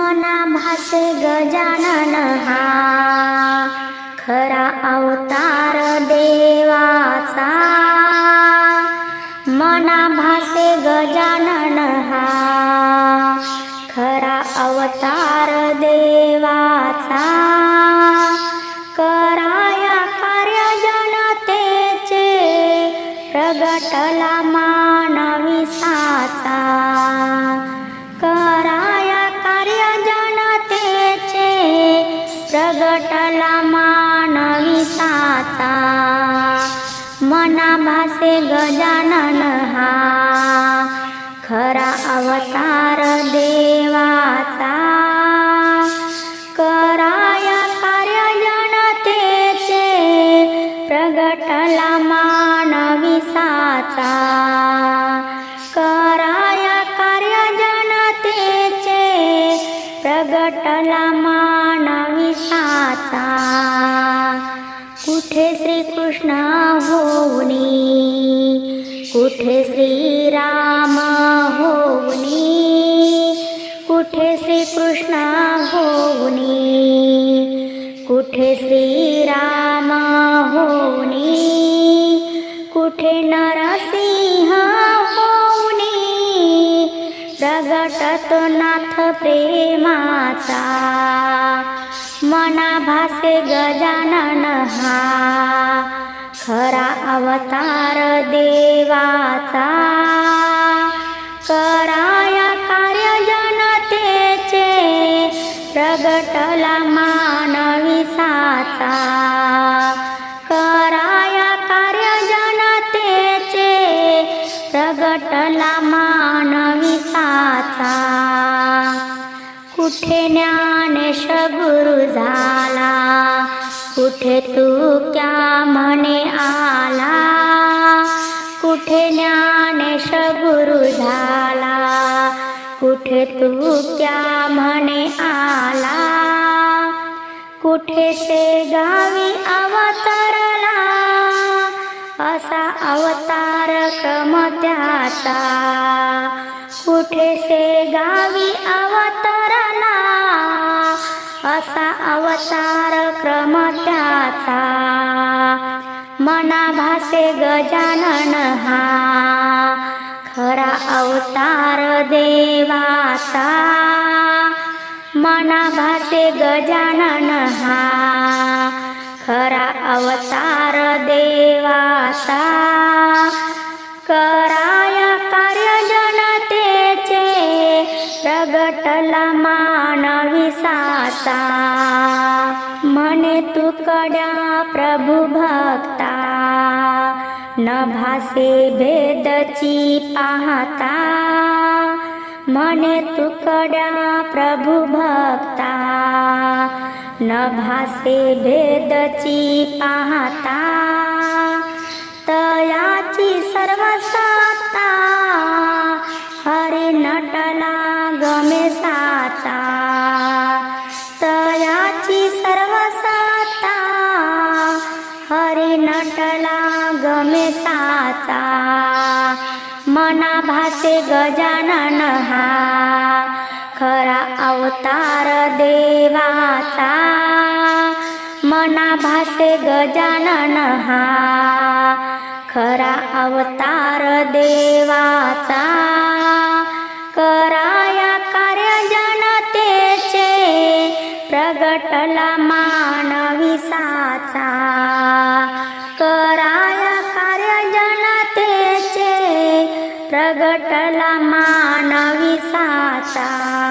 मना भासे गजानन हा. खरा अवतार देवाचा. मना भासे गजानन हा. खरा अवतार देवाचा. कराया कार्य जनतेचे प्रगटला मानवी साचा. प्रगटला मानवी साचा मना भासे गजानन हा. खरा अवतार देवाचा कराया कार्य जनतेचे प्रगटला मानवी साचा. कराया कार्य जनतेचे प्रगटला मा कुठे श्रीराम होऊनी? कुठे श्रीकृष्ण होऊनी? कुठे श्रीराम होऊनी? कुठे नरसिंह होऊनी? प्रगटत नाथ प्रेमाचा मना भासे गजानन हा खरा अवतार सा कराया कार्य जनतेचे प्रगटला मानवी साचा कराया कार्य जनतेचे प्रगटला मानवी साचा कुठे ज्ञानेश गुरु झाला कुठे तू क्या म्हणे आ कुठे ज्ञानेश गुरु झाला? कुठे तू त्या म्हणे आला? कुठे से गावी अवतरला? असा अवतार क्रम त्याचा. कुठे से गावी अवतरला? असा अवतार क्रम त्याचा. मना भासे गजानन हा गजानन हा खरा अवतार देवासा कराया कार्य जनतेचे प्रगटला मानवी साचा म्हणे तुकड्या प्रभू भक्ता. न भासे भेदची पाहता. मने तुकडा प्रभु भक्ता न भासे भेदची पाहता तयाची सर्व सत्ता हरी नटला गमे साचा तयाची सर्व सत्ता हरी नटला गमे साचा मना भासे गजानन हा. खरा अवतार देवाचा. मना भासे गजानन हा. खरा अवतार देवाचा. कराया कार्य जनतेचे प्रगटला मा प्रगटला मानवी साचा.